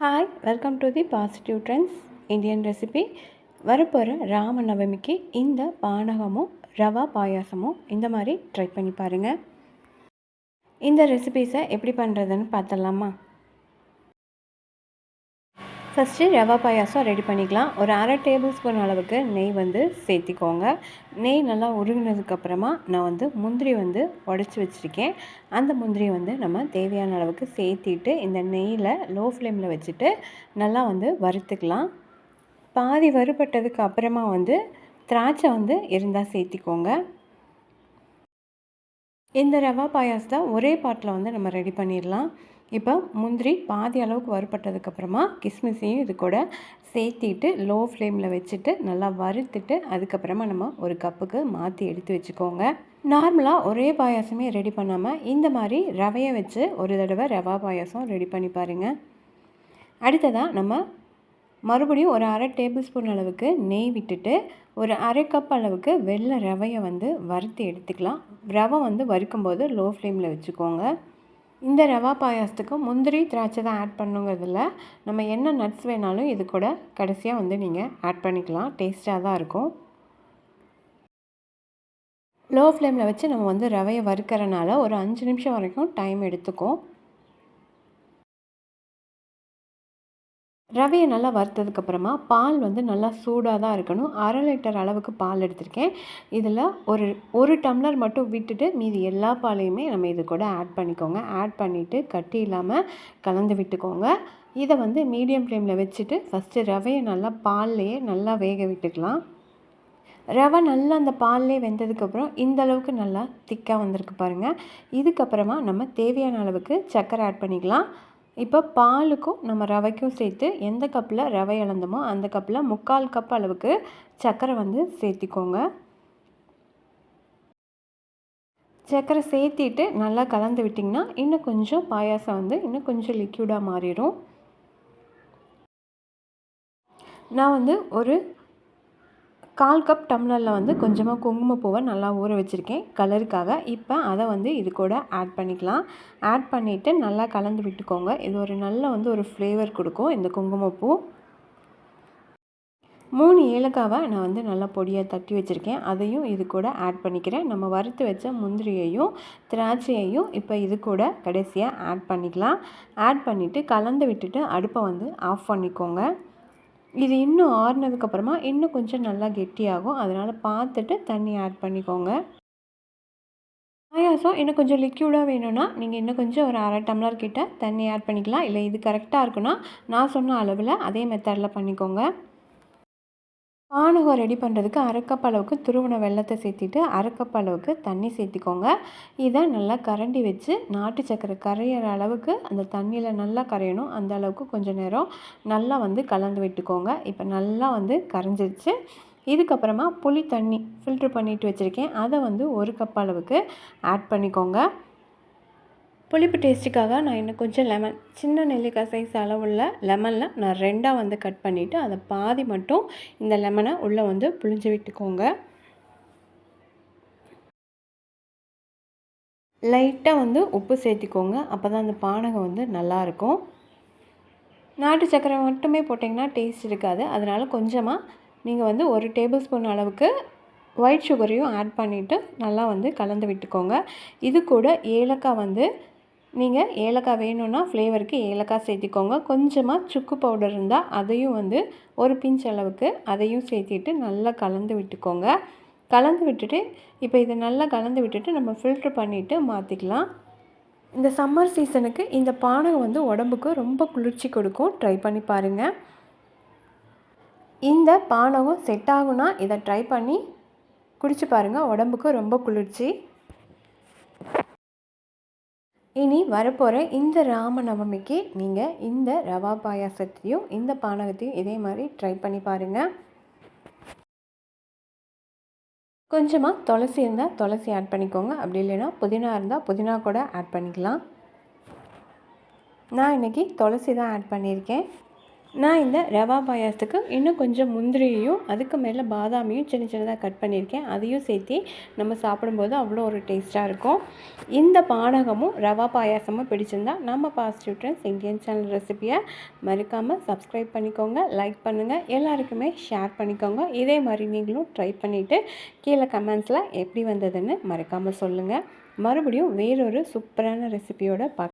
Hi welcome to the positive trends Indian recipe வரப்போகிற ராம நவமிக்கு இந்த பானகமும் ரவா பாயாசமும் இந்த மாதிரி ட்ரை பண்ணி பாருங்கள் இந்த ரெசிபீஸை எப்படி பண்ணுறதுன்னு பார்த்தலாமா ஃபஸ்ட்டு ரவா பாயாசம் ரெடி பண்ணிக்கலாம். ஒரு அரை டேபிள் ஸ்பூன் அளவுக்கு நெய் வந்து சேர்த்திக்கோங்க. நெய் நல்லா உருகினதுக்கப்புறமா நான் வந்து முந்திரி வந்து உடச்சி வச்சுருக்கேன். அந்த முந்திரியை வந்து நம்ம தேவையான அளவுக்கு சேர்த்திட்டு இந்த நெய்யில் லோ ஃப்ளேமில் வச்சுட்டு நல்லா வந்து வறுத்துக்கலாம். பாதி வறுபட்டதுக்கு அப்புறமா வந்து திராட்சை வந்து இருந்தால் சேர்த்திக்கோங்க. இந்த ரவா பாயாசத்தை ஒரே பாட்டில் வந்து நம்ம ரெடி பண்ணிடலாம். இப்போ முந்திரி பாதி அளவுக்கு வறுப்பட்டதுக்கப்புறமா கிஸ்மிஸையும் இது கூட சேர்த்திட்டு லோ ஃப்ளேமில் வச்சுட்டு நல்லா வறுத்துட்டு அதுக்கப்புறமா நம்ம ஒரு கப்புக்கு மாற்றி எடுத்து வச்சுக்கோங்க. நார்மலாக ஒரே பாயாசமே ரெடி பண்ணாமல் இந்த மாதிரி ரவையை வச்சு ஒரு தடவை ரவா பாயாசம் ரெடி பண்ணி பாருங்கள் அடுத்ததாக நம்ம மறுபடியும் ஒரு அரை டேபிள் ஸ்பூன் அளவுக்கு நெய் விட்டுட்டு ஒரு அரை கப் அளவுக்கு வெள்ளை ரவையை வந்து வறுத்து எடுத்துக்கலாம். ரவை வந்து வறுக்கும்போது லோ ஃப்ளேமில் வச்சுக்கோங்க. இந்த ரவா பாயாசத்துக்கு முந்திரி திராட்சை தான் ஆட் பண்ணுங்கிறதுல நம்ம என்ன நட்ஸ் வேணாலும் இது கூட கடைசியாக வந்து நீங்கள் ஆட் பண்ணிக்கலாம். டேஸ்ட்டாக தான் இருக்கும். லோ ஃப்ளேமில் வச்சு நம்ம வந்து ரவையை வறுக்கிறனால ஒரு அஞ்சு நிமிஷம் வரைக்கும் டைம் எடுத்துக்கும். ரவையை நல்லா வறுத்ததுக்கப்புறமா பால் வந்து நல்லா சூடாக தான் இருக்கணும். அரை லிட்டர் அளவுக்கு பால் எடுத்திருக்கேன். இதில் ஒரு ஒரு டம்ளர் மட்டும் விட்டுட்டு மீதி எல்லா பாலையுமே நம்ம இது கூட ஆட் பண்ணிக்கோங்க. ஆட் பண்ணிவிட்டு கட்டி இல்லாமல் கலந்து விட்டுக்கோங்க. இதை வந்து மீடியம் ஃப்ளேமில் வச்சுட்டு ஃபஸ்ட்டு ரவையை நல்லா பால்லையே நல்லா வேக விட்டுக்கலாம். ரவை நல்லா அந்த பால்லே வெந்ததுக்கப்புறம் இந்த அளவுக்கு நல்லா திக்காக வந்திருக்கு பாருங்கள் இதுக்கப்புறமா நம்ம தேவையான அளவுக்கு சர்க்கரை ஆட் பண்ணிக்கலாம். இப்போ பாலுக்கும் நம்ம ரவைக்கும் சேர்த்து எந்த கப்பில் ரவை இழந்தோமோ அந்த கப்பில் முக்கால் கப் அளவுக்கு சர்க்கரை வந்து சேர்த்திக்கோங்க. சர்க்கரை சேர்த்திட்டு நல்லா கலந்து விட்டிங்கன்னா இன்னும் கொஞ்சம் பாயாசம் வந்து இன்னும் கொஞ்சம் லிக்யூடாக மாறிடும். நான் வந்து ஒரு கால் கப் டம்ளரில் வந்து கொஞ்சமாக குங்குமப்பூவை நல்லா ஊற வச்சுருக்கேன். கலருக்காக இப்போ அதை வந்து இது கூட ஆட் பண்ணிக்கலாம். ஆட் பண்ணிவிட்டு நல்லா கலந்து விட்டுக்கோங்க. இது ஒரு நல்ல வந்து ஒரு ஃப்ளேவர் கொடுக்கும் இந்த குங்குமப்பூ மூணு ஏலக்காவை நான் வந்து நல்லா பொடியாக தட்டி வச்சுருக்கேன். அதையும் இது கூட ஆட் பண்ணிக்கிறேன். நம்ம வறுத்து வச்ச முந்திரியையும் திராட்சையையும் இப்போ இது கூட கடைசியாக ஆட் பண்ணிக்கலாம். ஆட் பண்ணிவிட்டு கலந்து விட்டுட்டு அடுப்பை வந்து ஆஃப் பண்ணிக்கோங்க. இது இன்னும் ஆறுனதுக்கப்புறமா இன்னும் கொஞ்சம் நல்லா கெட்டியாகும். அதனால் பார்த்துட்டு தண்ணி ஆட் பண்ணிக்கோங்க. பாயாசம் இன்னும் கொஞ்சம் லிக்யூடாக வேணும்னா நீங்கள் இன்னும் கொஞ்சம் ஒரு அரை டம்ளர் கிட்ட தண்ணி ஆட் பண்ணிக்கலாம். இல்லை இது கரெக்டாக இருக்குன்னா நான் சொன்ன அளவில் அதே மெத்தடில் பண்ணிக்கோங்க. பானகம் ரெடி பண்ணுறதுக்கு அரைக்கப் அளவுக்கு துருவன வெள்ளத்தை சேர்த்திட்டு அரைக்கப் அளவுக்கு தண்ணி சேர்த்திக்கோங்க. இதை நல்லா கரண்டி வச்சு நாட்டு சக்கரை கரையிற அளவுக்கு அந்த தண்ணியில் நல்லா கரையணும். அந்த அளவுக்கு கொஞ்சம் நேரம் நல்லா வந்து கலந்து விட்டுக்கோங்க. இப்போ நல்லா வந்து கரைஞ்சிருச்சு. இதுக்கப்புறமா புளி தண்ணி ஃபில்ட்ரு பண்ணிட்டு வச்சுருக்கேன். அதை வந்து ஒரு கப் அளவுக்கு ஆட் பண்ணிக்கோங்க. புளிப்பு டேஸ்ட்டுக்காக நான் இன்னும் கொஞ்சம் லெமன் சின்ன நெல்லிக்காய் சைஸ் அளவுள்ள லெமனில் நான் ரெண்டாக வந்து கட் பண்ணிவிட்டு அதை பாதி மட்டும் இந்த லெமனை உள்ளே வந்து புளிஞ்சு விட்டுக்கோங்க. லைட்டாக வந்து உப்பு சேர்த்திக்கோங்க. அப்போ தான் அந்த பானகம் வந்து நல்லாயிருக்கும் நாட்டு சர்க்கரை மட்டுமே போட்டிங்கன்னா டேஸ்ட் இருக்காது. அதனால் கொஞ்சமாக நீங்கள் வந்து ஒரு டேபிள் ஸ்பூன் அளவுக்கு ஒயிட் சுகரையும் ஆட் பண்ணிவிட்டு நல்லா வந்து கலந்து விட்டுக்கோங்க. இது கூட ஏலக்காய் வந்து நீங்கள் ஏலக்காய் வேணும்னா ஃப்ளேவருக்கு ஏலக்காய் சேர்த்திக்கோங்க. கொஞ்சமாக சுக்கு பவுடர் இருந்தால் அதையும் வந்து ஒரு பிஞ்ச் அளவுக்கு அதையும் சேர்த்திட்டு நல்லா கலந்து விட்டுக்கோங்க. கலந்து விட்டுட்டு இப்போ இதை நல்லா கலந்து விட்டுட்டு நம்ம ஃபில்ட்ரு பண்ணிவிட்டு மாற்றிக்கலாம் இந்த சம்மர் சீசனுக்கு இந்த பானகம் வந்து உடம்புக்கு ரொம்ப குளிர்ச்சி கொடுக்கும். ட்ரை பண்ணி பாருங்கள் இந்த பானகம் செட் ஆகுனா இதை ட்ரை பண்ணி குடிச்சு பாருங்கள் உடம்புக்கு ரொம்ப குளிர்ச்சி. இனி வரப்போகிற இந்த ராம நவமிக்கு நீங்கள் இந்த ரவா பாயாசத்தையும் இந்த பானகத்தையும் இதே மாதிரி ட்ரை பண்ணி பாருங்கள் கொஞ்சமாக துளசி இருந்தால் துளசி ஆட் பண்ணிக்கோங்க. அப்படி இல்லைன்னா புதினா இருந்தால் புதினா கூட ஆட் பண்ணிக்கலாம். நான் இன்றைக்கி துளசி தான் ஆட் பண்ணியிருக்கேன். நான் இந்த ரவா பாயாசத்துக்கு இன்னும் கொஞ்சம் முந்திரியையும் அதுக்கு மேலே பாதாமியும் சின்ன சின்னதாக கட் பண்ணியிருக்கேன். அதையும் சேர்த்து நம்ம சாப்பிடும்போது அவ்வளோ ஒரு டேஸ்ட்டாக இருக்கும். இந்த பானகமும் ரவா பாயாசமும் பிடிச்சிருந்தா நம்ம பாசிட்டிவ் ட்ரெண்ட்ஸ் இந்தியன் சேனல் ரெசிபியை மறக்காமல் சப்ஸ்கிரைப் பண்ணிக்கோங்க லைக் பண்ணுங்கள் எல்லாருக்குமே ஷேர் பண்ணிக்கோங்க. இதே மாதிரி நீங்களும் ட்ரை பண்ணிவிட்டு கீழே கமெண்ட்ஸில் எப்படி வந்ததுன்னு மறக்காமல் சொல்லுங்கள் மறுபடியும் வேறொரு சூப்பரான ரெசிபியோட பார்க்க